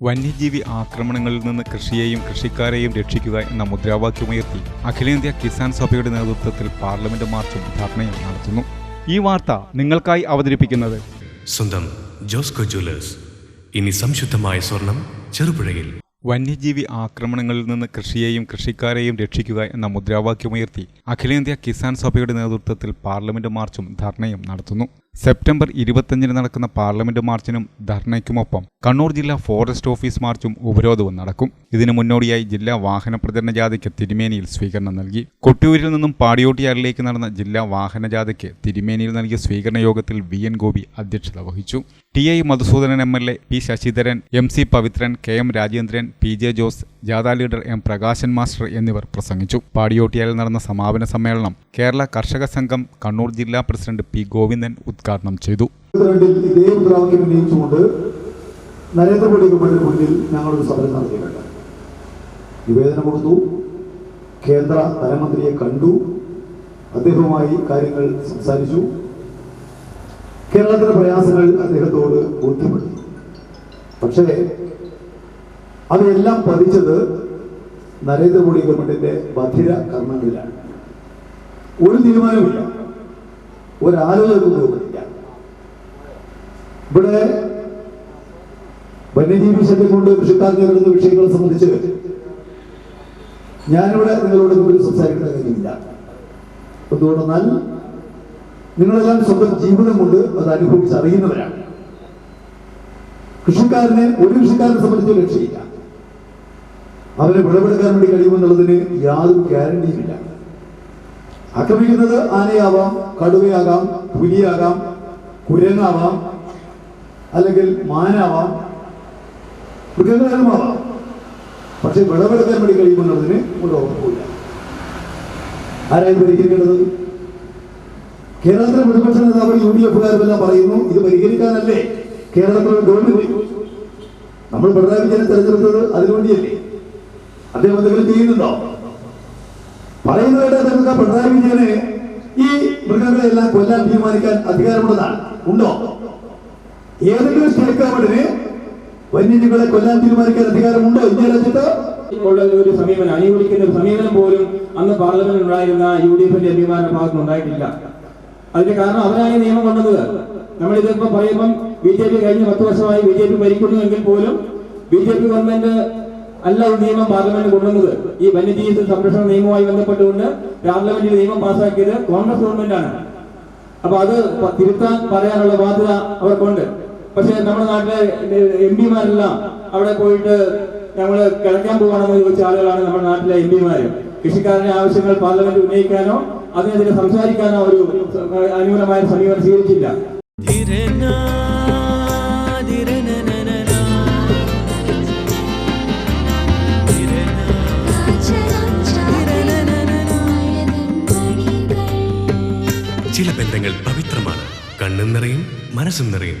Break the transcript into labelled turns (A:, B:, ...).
A: വന്യജീവി ആക്രമണങ്ങളിൽ നിന്ന് കൃഷിയെയും കൃഷിക്കാരെയും രക്ഷിക്കുക എന്ന മുദ്രാവാക്യമുയർത്തി അഖിലേന്ത്യാ കിസാൻ സഭയുടെ നേതൃത്വത്തിൽ പാർലമെന്റ് മാർച്ചും ധർണയും നടത്തുന്നു. ഈ വാർത്ത നിങ്ങൾക്കായി അവതരിപ്പിക്കുന്നത്
B: സ്വന്തം ജോസ്കോ ജ്വല്ലേഴ്സ്. ഇനി സംശുദ്ധമായ സ്വർണം ചെറുപുഴയിൽ.
A: വന്യജീവി ആക്രമണങ്ങളിൽ നിന്ന് കൃഷിയെയും കൃഷിക്കാരെയും രക്ഷിക്കുക എന്ന മുദ്രാവാക്യമുയർത്തി അഖിലേന്ത്യാ കിസാൻ സഭയുടെ നേതൃത്വത്തിൽ പാർലമെന്റ് മാർച്ചും ധർണയും നടത്തുന്നു. സെപ്റ്റംബർ ഇരുപത്തഞ്ചിന് നടക്കുന്ന പാർലമെന്റ് മാർച്ചിനും ധർണയ്ക്കുമൊപ്പം കണ്ണൂർ ജില്ലാ ഫോറസ്റ്റ് ഓഫീസ് മാർച്ചും ഉപരോധവും നടക്കും. ഇതിനു മുന്നോടിയായി ജില്ലാ വാഹന പ്രചരണ ജാഥയ്ക്ക് തിരുമേനിയിൽ സ്വീകരണം നൽകി. കൊട്ടിയൂരിൽ നിന്നും പാടിയോട്ടിയാറിലേക്ക് നടന്ന ജില്ലാ വാഹന ജാഥയ്ക്ക് തിരുമേനിയിൽ നൽകിയ സ്വീകരണ യോഗത്തിൽ വി എൻ ഗോപി അധ്യക്ഷത വഹിച്ചു. T I Madhusoodanan M L A P Sasidharan M C Pavithran K M Rajendran P J Jose ജാഥാ leader M Prakashan master എന്നിവർ പ്രസംഗിച്ചു. പാടിയോട്ടിയാലിൽ നടന്ന സമാപന സമ്മേളനം കേരള കർഷക സംഘം കണ്ണൂർ ജില്ലാ പ്രസിഡന്റ് പി ഗോവിന്ദൻ ഉദ്ഘാടനം ചെയ്തു.
C: ഇരുപത്തിരണ്ടിൽ ഇതേ മുദ്രാവാക്യം ഉന്നയിച്ചുകൊണ്ട് നരേന്ദ്രമോദി ഗവൺമെന്റിന് മുന്നിൽ ഞങ്ങളൊരു സമരം നടത്തിയിട്ടുണ്ട്. നിവേദനം കൊടുത്തു. കേന്ദ്ര ധനമന്ത്രിയെ കണ്ടു. അദ്ദേഹവുമായി കാര്യങ്ങൾ സംസാരിച്ചു. കേരളത്തിലെ പ്രയാസങ്ങൾ അദ്ദേഹത്തോട് ബോധ്യപ്പെടുത്തി. പക്ഷേ അവയെല്ലാം പതിച്ചത് നരേന്ദ്രമോദി ഗവൺമെന്റിന്റെ ബധിര കർമ്മങ്ങളിലാണ്. ഒരു തീരുമാനമില്ല ഒരാലോചന ഇവിടെ വന്യജീവി ശല്യം കൊണ്ട് കൃഷിക്കാർ നേരിടുന്ന വിഷയങ്ങളെ സംബന്ധിച്ച് ഞാനിവിടെ നിങ്ങളോട് മുമ്പിൽ സംസാരിക്കുന്ന കാര്യമില്ല. എന്തുകൊണ്ടെന്നാൽ നിങ്ങളെല്ലാം സ്വന്തം ജീവിതം കൊണ്ട് അത് അനുഭവിച്ച് അറിയുന്നവരാണ്. കൃഷിക്കാരനെ ഒരു കൃഷിക്കാരനെ സംബന്ധിച്ച് രക്ഷയില്ല. അവരെ വിളവെടുക്കാൻ വേണ്ടി കഴിയുമെന്നുള്ളതിന് യാതൊരു ഗ്യാരണ്ടിയുമില്ല ആക്രമിക്കുന്നത് ആനയാവാം കടുവയാകാം പുലിയാകാം കുരങ്ങാവാം അല്ലെങ്കിൽ മാനാവാം മൃഗങ്ങളാവാം പക്ഷെ വിളവെടുക്കാൻ വേണ്ടി കഴിയുമെന്നുള്ളതിന് ഒരു ഉറപ്പില്ല ആരായി പരിഹരിക്കേണ്ടത് കേരളത്തിലെ പ്രതിപക്ഷ നേതാവ് യു ഡി എഫുകാരെല്ലാം പറയുന്നു ഇത് പരിഹരിക്കാനല്ലേ? കേരളത്തിലെ ഗവൺമെന്റ് നമ്മൾ പിണറായി വിജയനെ തെരഞ്ഞെടുത്തത് അതിനുവേണ്ടിയല്ലേ അദ്ദേഹം എന്തെങ്കിലും ചെയ്യുന്നുണ്ടോ? പറയുന്നതായിട്ട് നിങ്ങൾക്ക് പിണറായി വിജയന് ഈ മൃഗങ്ങളെ എല്ലാം കൊല്ലാൻ തീരുമാനിക്കാൻ അധികാരമുള്ളതാണ്. ഉണ്ടോ? ഏതെങ്കിലും സ്റ്റേറ്റ് ഗവൺമെന്റിന് വന്യജീവികളെ കൊല്ലാൻ തീരുമാനിക്കാൻ അധികാരമുണ്ടോ? ഇന്ത്യ രാജ്യത്ത്?
D: ഒരു സമീപനം അനുകൂലിക്കുന്ന ഒരു സമീപനം പോലും അന്ന് പാർലമെന്റിൽ ഉണ്ടായിരുന്ന യു ഡി എഫിന്റെ അഭിമാന ഭാഗത്ത് ഉണ്ടായിട്ടില്ല. അതിന്റെ കാരണം അവരാണ് നിയമം കൊണ്ടത്. നമ്മൾ ഇതിപ്പോ പറയുമ്പം ബി ജെ പി കഴിഞ്ഞ പത്ത് വർഷമായി ബി ജെ പി ഭരിക്കുന്നു എങ്കിൽ പോലും ബി ജെ പി ഗവൺമെന്റ് അല്ല ഈ നിയമം പാർലമെന്റിൽ കൊണ്ടുവന്നത്. ഈ വന്യജീവി സംരക്ഷണ നിയമവുമായി ബന്ധപ്പെട്ടുകൊണ്ട് പാർലമെന്റിൽ നിയമം പാസാക്കിയത് കോൺഗ്രസ് ഗവൺമെന്റ് ആണ് അപ്പൊ അത് തിരുത്താൻ പറയാനുള്ള ബാധ്യത അവർക്കുണ്ട്. പക്ഷെ നമ്മുടെ നാട്ടിലെ എം പിമാരെല്ലാം അവിടെ പോയിട്ട് ഞങ്ങൾ കിടക്കാൻ പോകണമെന്ന് ചോദിച്ച ആളുകളാണ് നമ്മുടെ നാട്ടിലെ എം പിമാര്. കൃഷിക്കാരന്റെ ആവശ്യങ്ങൾ പാർലമെന്റ് ഉന്നയിക്കാനോ അതിനെതിരെ സംസാരിക്കാനോ ഒരു അനുകൂലമായ സമീപനം സ്വീകരിച്ചില്ല.
B: ചില ബന്ധങ്ങൾ പവിത്രമാണ്. കണ്ണും നിറയും മനസ്സും നിറയും.